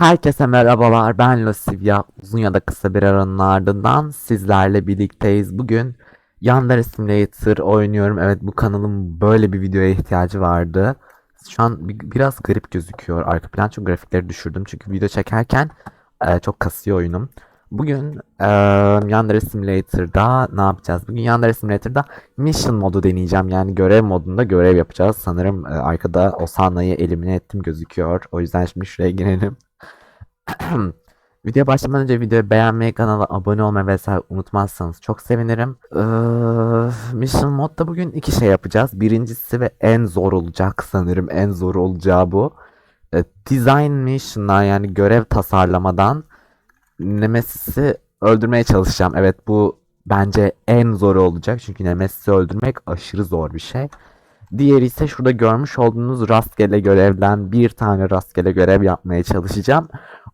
Herkese merhabalar. Ben Lasivya. Uzun ya da kısa bir aranın ardından sizlerle birlikteyiz. Bugün Yandere Simulator oynuyorum. Evet bu kanalın böyle bir videoya ihtiyacı vardı. Şu an bi- biraz garip gözüküyor. Arka plan çok grafikleri düşürdüm. Çünkü video çekerken e, çok kasıyor oyunum. Bugün e, Yandere Simulator'da ne yapacağız? Bugün Yandere Simulator'da Mission modu deneyeceğim. Yani görev modunda görev yapacağız. Sanırım e, arkada Osana'yı elimine ettim gözüküyor. O yüzden şimdi şuraya girelim. Videoya başlamadan önce videoyu beğenmeyi, kanala abone olmayı vesaire unutmazsanız çok sevinirim. Ee, Mission modda bugün iki şey yapacağız. Birincisi ve en zor olacak sanırım en zor olacağı bu. Ee, design mission'lar yani görev tasarlamadan Nemesis'i öldürmeye çalışacağım. Evet bu bence en zoru olacak. Çünkü Nemesis'i öldürmek aşırı zor bir şey. Diğeri ise şurada görmüş olduğunuz rastgele görevden bir tane rastgele görev yapmaya çalışacağım.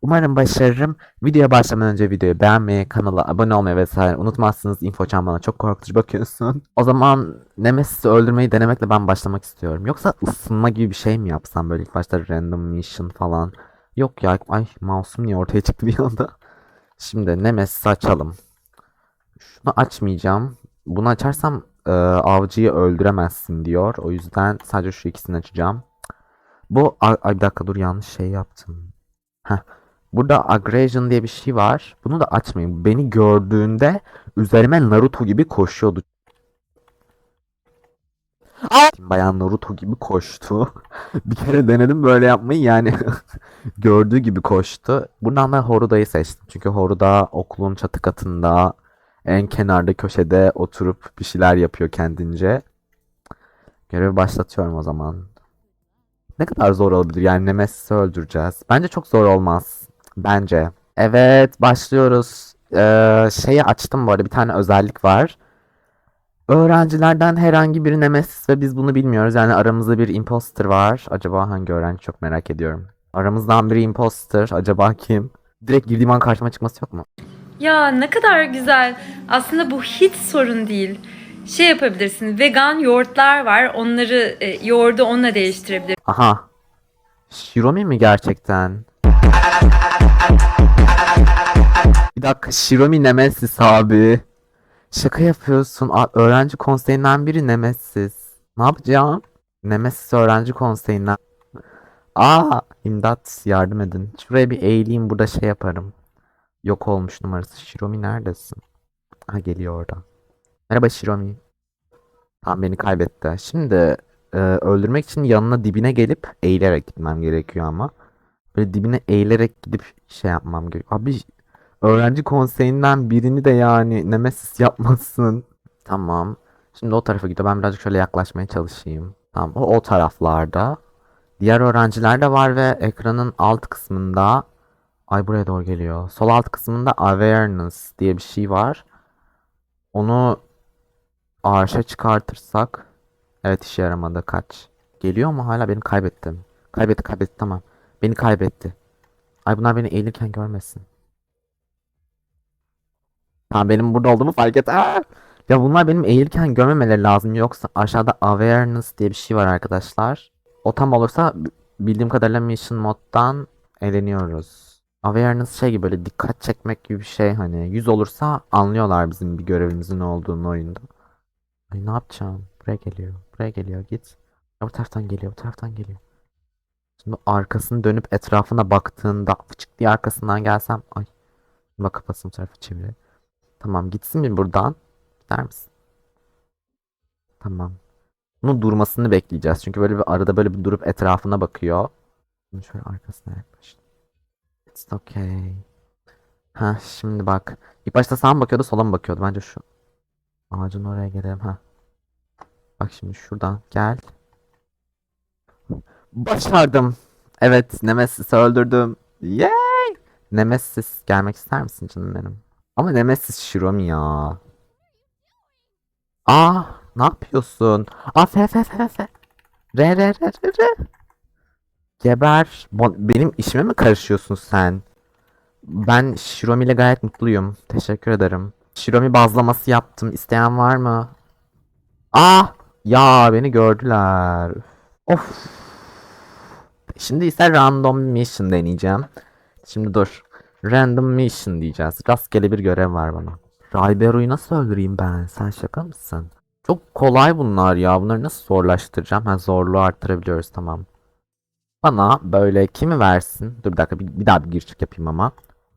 Umarım başarırım. Videoya başlamadan önce videoyu beğenmeyi, kanala abone olmayı vesaire unutmazsınız. Infoçan bana çok korkutucu bakıyorsun. O zaman Nemesis'i öldürmeyi denemekle ben başlamak istiyorum. Yoksa ısınma gibi bir şey mi yapsam böyle ilk başta random mission falan. Yok ya ay mouse'um niye ortaya çıktı bir anda. Şimdi Nemesis'i açalım. Şunu açmayacağım. Bunu açarsam e, avcıyı öldüremezsin diyor. O yüzden sadece şu ikisini açacağım. Bu ay, ay bir dakika dur yanlış şey yaptım. Burada aggression diye bir şey var. Bunu da açmayın. Beni gördüğünde üzerime Naruto gibi koşuyordu. Bayan Naruto gibi koştu. bir kere denedim böyle yapmayı yani gördüğü gibi koştu. Buradan ben Horuda'yı seçtim. Çünkü Horuda okulun çatı katında en kenarda köşede oturup bir şeyler yapıyor kendince. Görevi başlatıyorum o zaman. Ne kadar zor olabilir? Yani Nemesis'i öldüreceğiz. Bence çok zor olmaz. Bence. Evet başlıyoruz. Ee, şeyi açtım bu arada bir tane özellik var. Öğrencilerden herhangi bir Nemesis ve biz bunu bilmiyoruz. Yani aramızda bir imposter var. Acaba hangi öğrenci çok merak ediyorum. Aramızdan biri imposter. Acaba kim? Direkt girdiğim an karşıma çıkması yok mu? Ya ne kadar güzel. Aslında bu hiç sorun değil. Şey yapabilirsin. Vegan yoğurtlar var. Onları e, yoğurdu onunla değiştirebilirsin. Aha. Shiromi mi gerçekten? Dakika Shiromi Nemesis abi. Şaka yapıyorsun. A- öğrenci konseyinden biri Nemesis. Ne yapacağım? Nemesis öğrenci konseyinden. Aa, imdat yardım edin. Şuraya bir eğileyim burada şey yaparım. Yok olmuş numarası. Shiromi neredesin? Ha geliyor orada. Merhaba Shiromi. Tamam beni kaybetti. Şimdi e, öldürmek için yanına dibine gelip eğilerek gitmem gerekiyor ama. Böyle dibine eğilerek gidip şey yapmam gerekiyor. Abi öğrenci konseyinden birini de yani Nemesis yapmasın. Tamam. Şimdi o tarafa gidiyor. Ben birazcık şöyle yaklaşmaya çalışayım. Tamam o o taraflarda. Diğer öğrenciler de var ve ekranın alt kısmında Ay buraya doğru geliyor. Sol alt kısmında awareness diye bir şey var. Onu arşa çıkartırsak Evet işe yaramadı kaç. Geliyor mu hala beni kaybettim. Kaybetti kaybetti tamam. Beni kaybetti. Ay bunlar beni eğilirken görmesin. Tamam benim burada olduğumu fark et. Aa! Ya bunlar benim eğilirken görmemeleri lazım. Yoksa aşağıda awareness diye bir şey var arkadaşlar. O tam olursa bildiğim kadarıyla mission moddan eleniyoruz. Awareness şey gibi böyle dikkat çekmek gibi bir şey hani. Yüz olursa anlıyorlar bizim bir görevimizin olduğunu oyunda. Ay ne yapacağım? Buraya geliyor. Buraya geliyor. Git. Ya bu taraftan geliyor. Bu taraftan geliyor. Şimdi arkasını dönüp etrafına baktığında fıçık diye arkasından gelsem. Ay. Bak kafasını tarafa çevir. Tamam gitsin mi buradan? Gider misin? Tamam. Bunun durmasını bekleyeceğiz. Çünkü böyle bir arada böyle bir durup etrafına bakıyor. Şimdi şöyle arkasına yaklaş. It's okay. Ha şimdi bak. İlk başta sağa mı bakıyordu sola mı bakıyordu? Bence şu. Ağacın oraya gelelim. Ha. Bak şimdi şuradan gel. Başardım. Evet, Nemesis'i öldürdüm. Yay! Nemesis gelmek ister misin canım benim? Ama Nemesis Shiromi ya. Aa, ne yapıyorsun? Aa, fe fe fe fe. Re re re re re. Geber. Benim işime mi karışıyorsun sen? Ben Shiromi ile gayet mutluyum. Teşekkür ederim. Shiromi bazlaması yaptım. İsteyen var mı? Ah! Ya beni gördüler. Of. Şimdi ise random mission deneyeceğim. Şimdi dur. Random mission diyeceğiz. Rastgele bir görev var bana. Raybero'yu nasıl öldüreyim ben? Sen şaka mısın? Çok kolay bunlar ya. Bunları nasıl zorlaştıracağım? Ha zorluğu arttırabiliyoruz tamam. Bana böyle kimi versin? Dur bir dakika bir, bir daha bir giriş yapayım ama.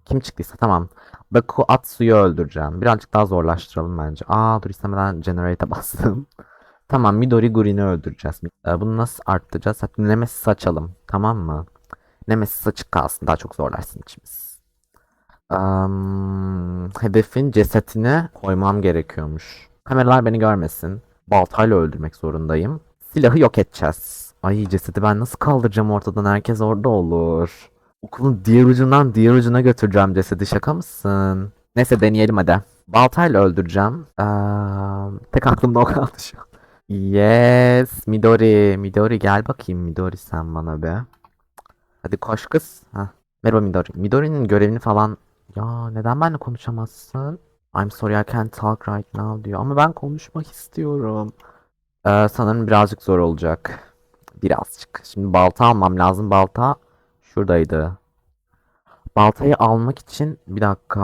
Kim çıktıysa tamam. Baku Atsu'yu öldüreceğim. Birazcık daha zorlaştıralım bence. Aa dur istemeden generate'e bastım. tamam Midori Gurin'i öldüreceğiz. Ee, bunu nasıl arttıracağız? Hatta Nemesis açalım. Tamam mı? Nemesis açık kalsın. Daha çok zorlaşsın içimiz. Am, hedefin cesetini koymam gerekiyormuş. Kameralar beni görmesin. Baltayla öldürmek zorundayım. Silahı yok edeceğiz. Ay cesedi ben nasıl kaldıracağım ortadan? Herkes orada olur. Okulun diğer ucundan diğer ucuna götüreceğim cesedi. Şaka mısın? Neyse deneyelim hadi. Baltayla öldüreceğim. Eee, tek aklımda o kaldı şu an. Yes. Midori. Midori gel bakayım Midori sen bana be. Hadi koş kız. Heh. Merhaba Midori. Midori'nin görevini falan... Ya neden benimle konuşamazsın? I'm sorry I can't talk right now diyor. Ama ben konuşmak istiyorum. Ee, sanırım birazcık zor olacak. Birazcık. Şimdi balta almam lazım. Balta şuradaydı. Baltayı almak için bir dakika.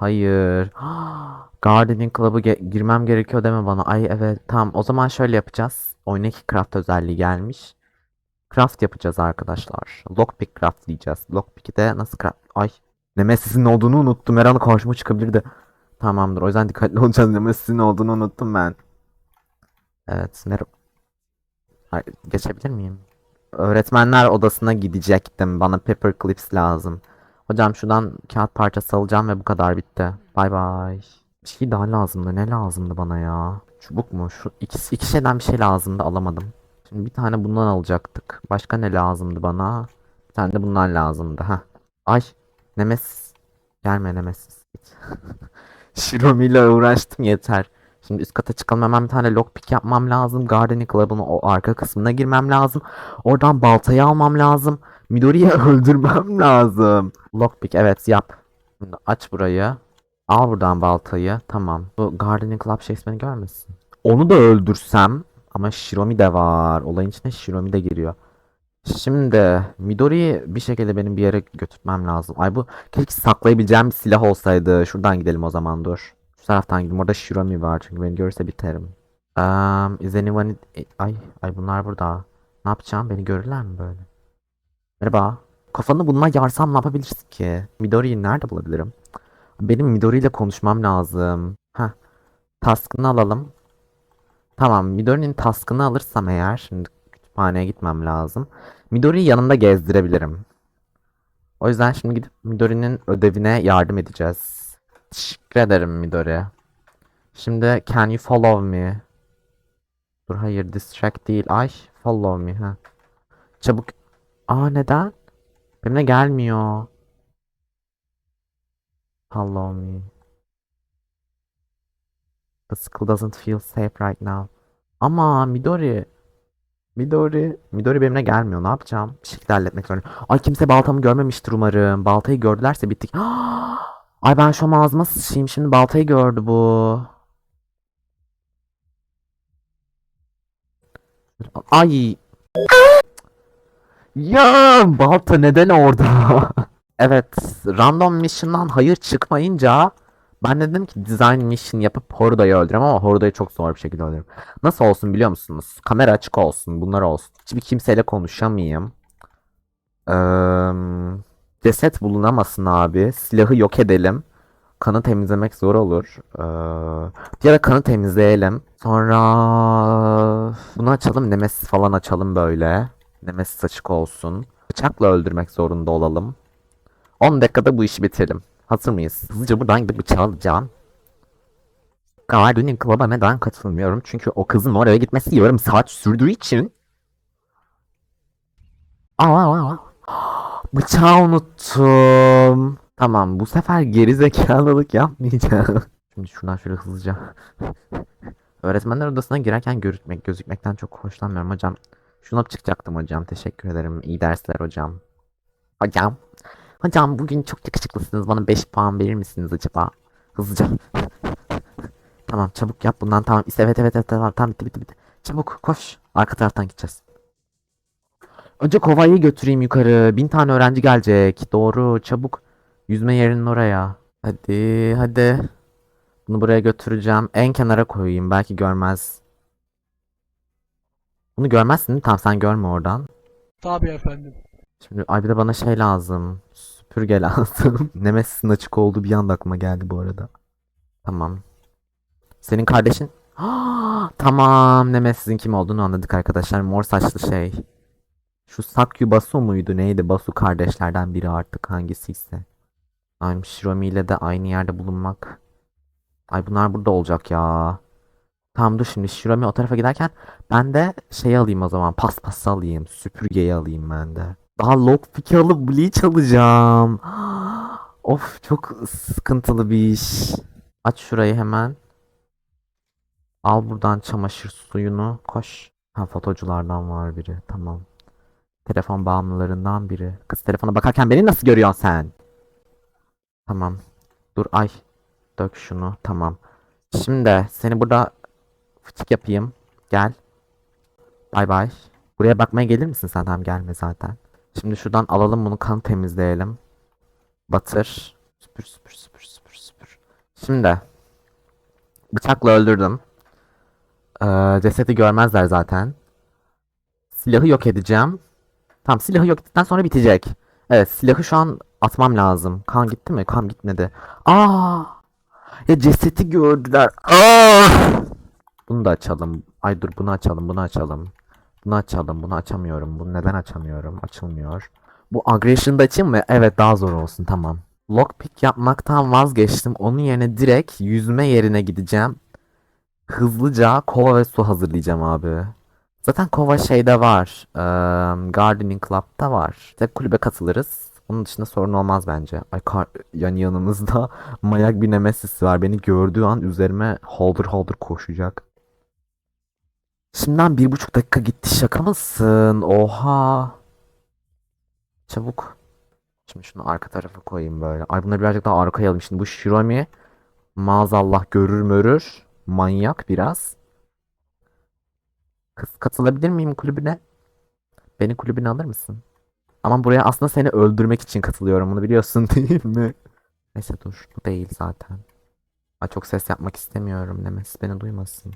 Hayır. Gardening Club'a ge- girmem gerekiyor deme bana. Ay evet tamam. O zaman şöyle yapacağız. Oyundaki craft özelliği gelmiş. Craft yapacağız arkadaşlar. Lockpick craft diyeceğiz. Lockpick'i de nasıl craft... Ay. Nemesis'in olduğunu unuttum. Her an karşıma çıkabilirdi. Tamamdır. O yüzden dikkatli olacağız. Nemesis'in olduğunu unuttum ben. Evet. Merhaba. Geçebilir miyim? Öğretmenler odasına gidecektim. Bana paperclips lazım. Hocam şuradan kağıt parçası alacağım ve bu kadar bitti. Bay bay. Bir şey daha lazımdı. Ne lazımdı bana ya? Çubuk mu? Şu ikisi iki şeyden bir şey lazımdı alamadım. Şimdi bir tane bundan alacaktık. Başka ne lazımdı bana? Bir tane de bundan lazımdı. Ha. Ay. Nemesis. Gelme Nemesis. Shiromi ile uğraştım yeter. Şimdi üst kata çıkalım hemen bir tane lockpick yapmam lazım. Gardening Club'ın o arka kısmına girmem lazım. Oradan baltayı almam lazım. Midori'yi öldürmem lazım. Lockpick evet yap. Şimdi aç burayı. Al buradan baltayı. Tamam. Bu Gardening Club şey beni görmesin. Onu da öldürsem ama Shiromi de var. Olayın içine Shiromi de giriyor. Şimdi Midori'yi bir şekilde benim bir yere götürmem lazım. Ay bu keşke saklayabileceğim bir silah olsaydı. Şuradan gidelim o zaman dur. Şu taraftan gidelim. Orada Shiromi var çünkü beni görürse biterim. Um, is anyone... Ay, ay bunlar burada. Ne yapacağım? Beni görürler mi böyle? Merhaba. Kafanı bununla yarsam ne yapabilirsin ki? Midori'yi nerede bulabilirim? Benim Midori ile konuşmam lazım. Heh. Task'ını alalım. Tamam, Midori'nin task'ını alırsam eğer, şimdi kütüphaneye gitmem lazım. Midori'yi yanımda gezdirebilirim. O yüzden şimdi gidip Midori'nin ödevine yardım edeceğiz. Teşekkür ederim Midori. Şimdi can you follow me? Dur hayır distract değil. Ay follow me ha. Çabuk. Aa neden? Benimle gelmiyor. Follow me. The school doesn't feel safe right now. Ama Midori. Midori. Midori benimle gelmiyor. Ne yapacağım? Bir şekilde halletmek zorundayım. Ay kimse baltamı görmemiştir umarım. Baltayı gördülerse bittik. Ay ben şu an ağzıma sıçayım. Şimdi baltayı gördü bu. Ay. Ya balta neden orada? evet, random mission'dan hayır çıkmayınca ben de dedim ki design mission yapıp Horuda'yı öldürürüm ama Horuda'yı çok zor bir şekilde öldürürüm. Nasıl olsun biliyor musunuz? Kamera açık olsun, bunlar olsun. Hiçbir kimseyle konuşamayayım. Eee, ceset bulunamasın abi. Silahı yok edelim. Kanı temizlemek zor olur. Eee, bir ara kanı temizleyelim. Sonra bunu açalım. Nemesis falan açalım böyle. Nemesis açık olsun. Bıçakla öldürmek zorunda olalım. 10 dakikada bu işi bitirelim. Hazır mıyız? Hızlıca buradan gidip bıçağı alacağım. Gardening Club'a neden katılmıyorum? Çünkü o kızın oraya gitmesi yarım saat sürdüğü için. Aa, bıçağı unuttum. Tamam bu sefer geri zekalılık yapmayacağım. Şimdi şuradan şöyle hızlıca. Öğretmenler odasına girerken görükmek, gözükmekten çok hoşlanmıyorum hocam. Şuna çıkacaktım hocam. Teşekkür ederim. İyi dersler hocam. Hocam. Hocam bugün çok yakışıklısınız. Bana 5 puan verir misiniz acaba? Hızlıca. tamam çabuk yap bundan tamam. Evet evet evet tamam tamam bitti bitti bitti. Çabuk koş. Arka taraftan gideceğiz. Önce kovayı götüreyim yukarı. Bin tane öğrenci gelecek. Doğru. Çabuk. Yüzme yerinin oraya. Hadi hadi. Bunu buraya götüreceğim. En kenara koyayım. Belki görmez. Bunu görmezsin? Tamam sen görme oradan. Tabii efendim. Şimdi ay bir de bana şey lazım. Süpürge lazım. Nemesis'in açık olduğu bir anda aklıma geldi bu arada. Tamam. Senin kardeşin? tamam. Nemesis'in kim olduğunu anladık arkadaşlar. Mor saçlı şey. Şu Sakyu Basu muydu neydi? Basu kardeşlerden biri artık hangisiyse. Ay Shiromi ile de aynı yerde bulunmak. Ay bunlar burada olacak ya. Tamam dur şimdi Shiromi o tarafa giderken ben de şey alayım o zaman. Paspası alayım. Süpürgeyi alayım ben de. Daha lockpick'i alıp bleach alacağım. Of çok sıkıntılı bir iş. Aç şurayı hemen. Al buradan çamaşır suyunu. Koş. Ha fotoculardan var biri. Tamam. Telefon bağımlılarından biri. Kız telefona bakarken beni nasıl görüyorsun sen? Tamam. Dur ay. Dök şunu. Tamam. Şimdi seni burada fıçık yapayım. Gel. Bay bay. Buraya bakmaya gelir misin sen? Tamam gelme zaten. Şimdi şuradan alalım bunu kan temizleyelim. Batır. Süpür süpür süpür süpür süpür. Şimdi. Bıçakla öldürdüm. Ee, cesedi görmezler zaten. Silahı yok edeceğim. Tamam silahı yok ettikten sonra bitecek. Evet silahı şu an atmam lazım. Kan gitti mi? Kan gitmedi. Aa! Ya cesedi gördüler. Aa! Bunu da açalım. Ay dur bunu açalım, bunu açalım. Bunu açalım, bunu açamıyorum. Bunu neden açamıyorum? Açılmıyor. Bu aggression'ı da açayım mı? Evet daha zor olsun tamam. Lockpick yapmaktan vazgeçtim. Onun yerine direkt yüzme yerine gideceğim. Hızlıca kova ve su hazırlayacağım abi. Zaten kova şeyde var. eee, Gardening Club'da var. Tek kulübe katılırız. Onun dışında sorun olmaz bence. Ay kar, yani yanımızda mayak bir nemesis var. Beni gördüğü an üzerime holder holder koşacak. Şimdiden bir buçuk dakika gitti. Şaka mısın? Oha. Çabuk. Şimdi şunu arka tarafa koyayım böyle. Ay bunları birazcık daha arkaya alayım. Şimdi bu Shiromi maazallah görür mörür. Manyak biraz. Kız katılabilir miyim kulübüne? Beni kulübüne alır mısın? Ama buraya aslında seni öldürmek için katılıyorum. Bunu biliyorsun değil mi? Neyse dur. Bu değil zaten. Ay çok ses yapmak istemiyorum. Nemesis beni duymasın.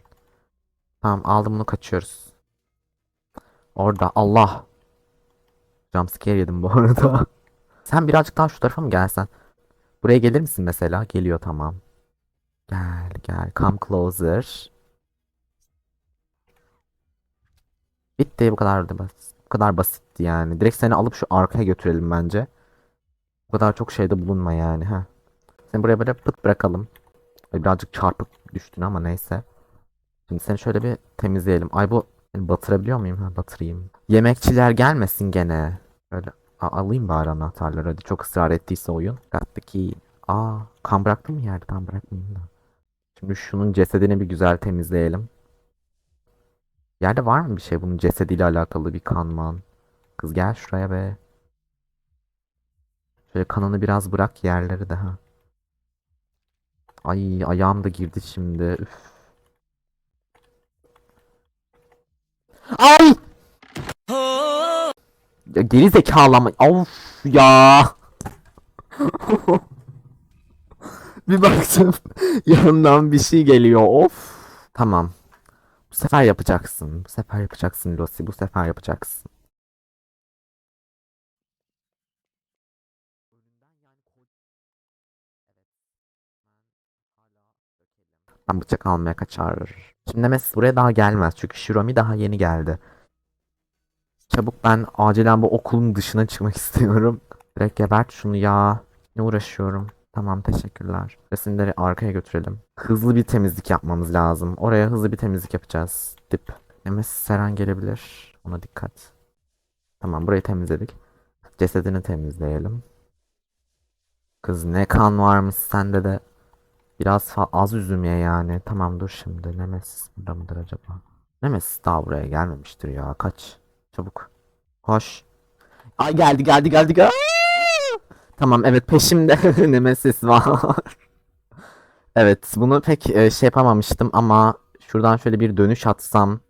Tamam aldım bunu kaçıyoruz. Orada Allah. Jumpscare yedim bu arada. Sen birazcık daha şu tarafa mı gelsen? Buraya gelir misin mesela? Geliyor tamam. Gel gel. Come closer. Bitti bu kadar da basit. Bu kadar basitti yani. Direkt seni alıp şu arkaya götürelim bence. Bu kadar çok şeyde bulunma yani ha. Seni buraya böyle pıt bırakalım. Birazcık çarpık düştün ama neyse. Şimdi seni şöyle bir temizleyelim. Ay bu yani batırabiliyor muyum? Ha batırayım. Yemekçiler gelmesin gene. Böyle A- alayım bari anahtarları hadi çok ısrar ettiyse oyun. Key. Aa kan bıraktım yerde? Tam bırakmayayım da. Şimdi şunun cesedini bir güzel temizleyelim. Yerde var mı bir şey bunun cesediyle alakalı bir kan man? Kız gel şuraya be. Şöyle kanını biraz bırak yerleri de ha. Ay ayağım da girdi şimdi. Üf. Ay! Ya geri zekalı ama. Of ya. bir baktım yanından bir şey geliyor. Of. Tamam. Bu sefer yapacaksın. Bu sefer yapacaksın Lucy. Bu sefer yapacaksın. Ben bıçak almaya kaçar. Şimdi Nemesis buraya daha gelmez. Çünkü Shiromi daha yeni geldi. Çabuk ben acilen bu okulun dışına çıkmak istiyorum. Direkt gebert şunu ya. Ne uğraşıyorum. Tamam teşekkürler. Resimleri arkaya götürelim. Hızlı bir temizlik yapmamız lazım. Oraya hızlı bir temizlik yapacağız. Dip. Nemesis Seren gelebilir. Ona dikkat. Tamam burayı temizledik. Cesedini temizleyelim. Kız ne kan varmış sende de. Biraz az üzüm ye yani. Tamam dur şimdi. Nemesis burada mıdır acaba? Nemesis daha buraya gelmemiştir ya. Kaç. Çabuk. Koş. Ay geldi geldi geldi. geldi. Tamam evet peşimde Nemesis var. Evet bunu pek e, şey yapamamıştım ama şuradan şöyle bir dönüş atsam.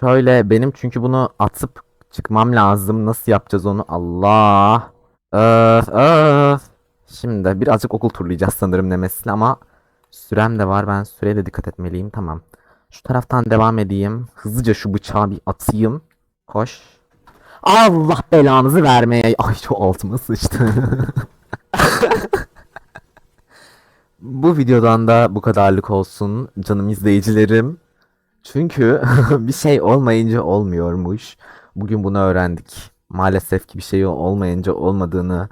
Şöyle benim çünkü bunu atıp çıkmam lazım. Nasıl yapacağız onu? Allah. Öf öf. Şimdi birazcık okul turlayacağız sanırım Nemesis'le ama sürem de var. Ben süreye de dikkat etmeliyim. Tamam. Şu taraftan devam edeyim. Hızlıca şu bıçağı bir atayım. Koş. Allah belanızı vermeye. Ay şu altıma sıçtı. Bu videodan da bu kadarlık olsun canım izleyicilerim. Çünkü bir şey olmayınca olmuyormuş. Bugün bunu öğrendik. Maalesef ki bir şey olmayınca olmadığını.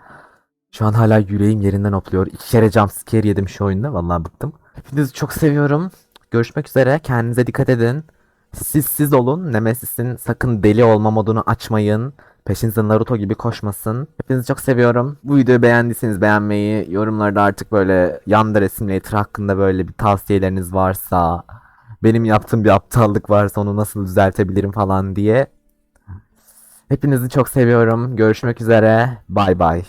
Şu an hala yüreğim yerinden hopluyor. İki kere jumpscare yedim şu oyunda. Vallahi bıktım. Hepinizi çok seviyorum. Görüşmek üzere. Kendinize dikkat edin. Siz siz olun. Nemesis'in sakın deli olma modunu açmayın. Peşinize Naruto gibi koşmasın. Hepinizi çok seviyorum. Bu videoyu beğendiyseniz beğenmeyi, yorumlarda artık böyle yanda resimli hakkında böyle bir tavsiyeleriniz varsa, benim yaptığım bir aptallık varsa onu nasıl düzeltebilirim falan diye. Hepinizi çok seviyorum. Görüşmek üzere. Bay bay.